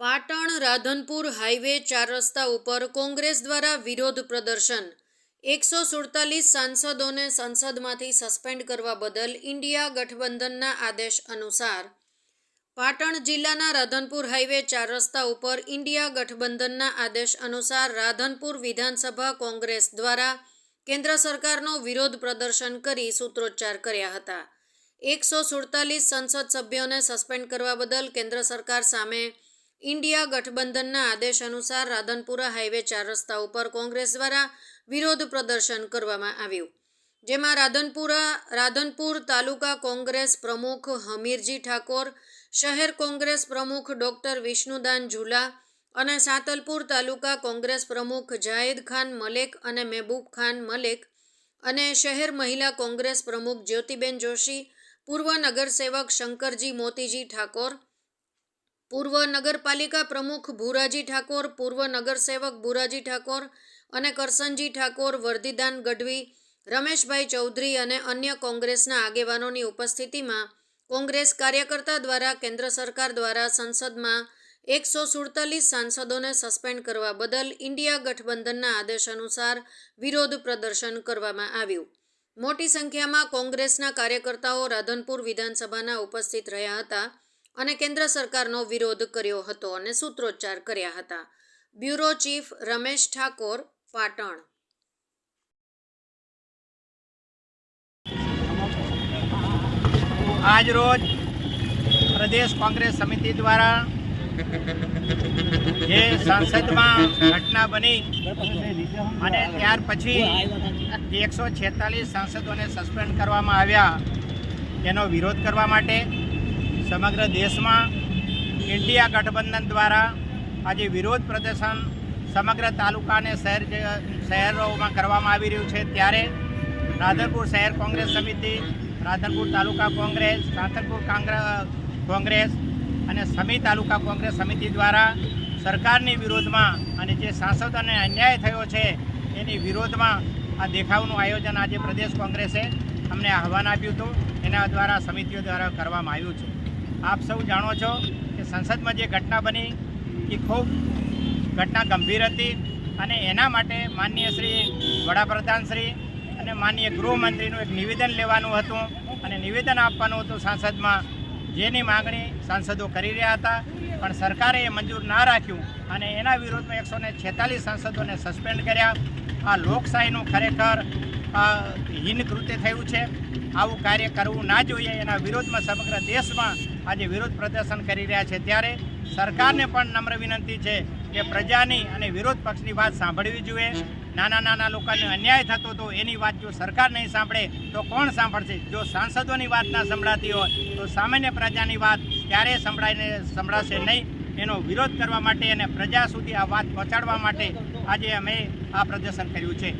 Patan Radhanpur highway ચાર રસ્તા ઉપર કોંગ્રેસ દ્વારા વિરોધ પ્રદર્શન. એકસો સુડતાલીસ સાંસદોને સંસદમાંથી સસ્પેન્ડ કરવા બદલ ઇન્ડિયા ગઠબંધનના આદેશ અનુસાર. પાટણ જિલ્લાના રાધનપુર હાઈવે ચાર રસ્તા ઉપર ઇન્ડિયા ગઠબંધનના આદેશ અનુસાર રાધનપુર વિધાનસભા કોંગ્રેસ દ્વારા કેન્દ્ર સરકારનો વિરોધ પ્રદર્શન કરી સૂત્રોચ્ચાર કર્યા હતા. એકસો સુડતાલીસ સંસદ સભ્યોને સસ્પેન્ડ કરવા બદલ કેન્દ્ર સરકાર સામે ઇન્ડિયા ગઠબંધનના આદેશ અનુસાર રાધનપુરા હાઈવે ચાર રસ્તા ઉપર કોંગ્રેસ દ્વારા વિરોધ પ્રદર્શન કરવામાં આવ્યું, જેમાં રાધનપુરા, રાધનપુર તાલુકા કોંગ્રેસ પ્રમુખ હમીરજી ઠાકોર, શહેર કોંગ્રેસ પ્રમુખ ડોક્ટર વિષ્ણુદાન ઝુલા અને સાતલપુર તાલુકા કોંગ્રેસ પ્રમુખ જાહેદ ખાન મલેક અને મહેબૂબ ખાન મલેક અને શહેર મહિલા કોંગ્રેસ પ્રમુખ જ્યોતિબેન જોશી, પૂર્વ નગરસેવક શંકરજી મોતીજી ઠાકોર પૂર્વ નગરપાલિકા પ્રમુખ ભૂરાજી ઠાકોર, પૂર્વ નગરસેવક ભૂરાજી ઠાકોર અને કરસનજી ઠાકોર વર્ધિદાન ગઢવી, રમેશભાઈ ચૌધરી અને અન્ય કોંગ્રેસના આગેવાનોની ઉપસ્થિતિમાં કોંગ્રેસ કાર્યકર્તા દ્વારા કેન્દ્ર સરકાર દ્વારા સંસદમાં એકસો સુડતાલીસ સાંસદોને સસ્પેન્ડ કરવા બદલ ઇન્ડિયા ગઠબંધનના આદેશ અનુસાર વિરોધ પ્રદર્શન કરવામાં આવ્યું. મોટી સંખ્યામાં કોંગ્રેસના કાર્યકર્તાઓ રાધનપુર વિધાનસભાના ઉપસ્થિત રહ્યા હતા. અને કેન્દ્ર સરકારનો વિરોધ કર્યો હતો અને સૂત્રોચ્ચાર કર્યા હતા. Bureau chief Ramesh Thakor, Patan. આજ રોજ પ્રદેશ કોંગ્રેસ સમિતિ દ્વારા જે સંસદમાં ઘટના બની અને ત્યાર પછી એકસો છેતાલીસ સાંસદોને સસ્પેન્ડ કરવામાં આવ્યા તેનો વિરોધ કરવા માટે સમગ્ર દેશમાં ઇન્ડિયા ગઠબંધન દ્વારા આજે વિરોધ પ્રદર્શન સમગ્ર તાલુકા અને શહેર શહેરોમાં કરવામાં આવી રહ્યું છે. ત્યારે રાધનપુર શહેર કોંગ્રેસ સમિતિ, રાધનપુર તાલુકા કોંગ્રેસ, રાધનપુર કાંગ્ર- કોંગ્રેસ અને સમી તાલુકા કોંગ્રેસ સમિતિ દ્વારા સરકારની વિરોધમાં અને જે સાંસદોને અન્યાય થયો છે એની વિરોધમાં આ દેખાવનું આયોજન આજે પ્રદેશ કોંગ્રેસે અમને આહવાન આપ્યું હતું. એના દ્વારા સમિતિઓ દ્વારા કરવામાં આવ્યું છે. આપ સૌ જાણો છો કે સંસદમાં જે ઘટના બની, એ ખૂબ ઘટના ગંભીર હતી અને એના માટે માનનીય શ્રી વડાપ્રધાન શ્રી અને માનનીય ગૃહમંત્રીનું એક નિવેદન લેવાનું હતું અને નિવેદન આપવાનું હતું સાંસદમાં જેની માગણી સાંસદો કરી રહ્યા હતા. પણ સરકારે એ મંજૂર ના રાખ્યું અને એના વિરોધમાં એકસો ને છેતાલીસ સાંસદોને સસ્પેન્ડ કર્યા. આ લોકશાહીનું ખરેખર હીન કૃત્ય થયું છે. આવું કાર્ય કરવું ના જોઈએ. એના વિરોધમાં સમગ્ર દેશમાં આજે વિરોધ પ્રદર્શન કરી રહ્યા છે. ત્યારે સરકારને પણ નમ્ર વિનંતી છે કે પ્રજાની અને વિરોધ પક્ષની વાત સાંભળવી જોઈએ. નાના નાના લોકોને અન્યાય થતો હતો એની વાત જો સરકાર નહીં સાંભળે, તો કોણ સાંભળશે? જો સાંસદોની વાત ના સંભળાતી હોય, તો સામાન્ય પ્રજાની વાત ક્યારેય સંભળાઈને સંભળાશે નહીં? એનો વિરોધ કરવા માટે અને પ્રજા સુધી આ વાત પહોંચાડવા માટે આજે અમે આ પ્રદર્શન કર્યું છે.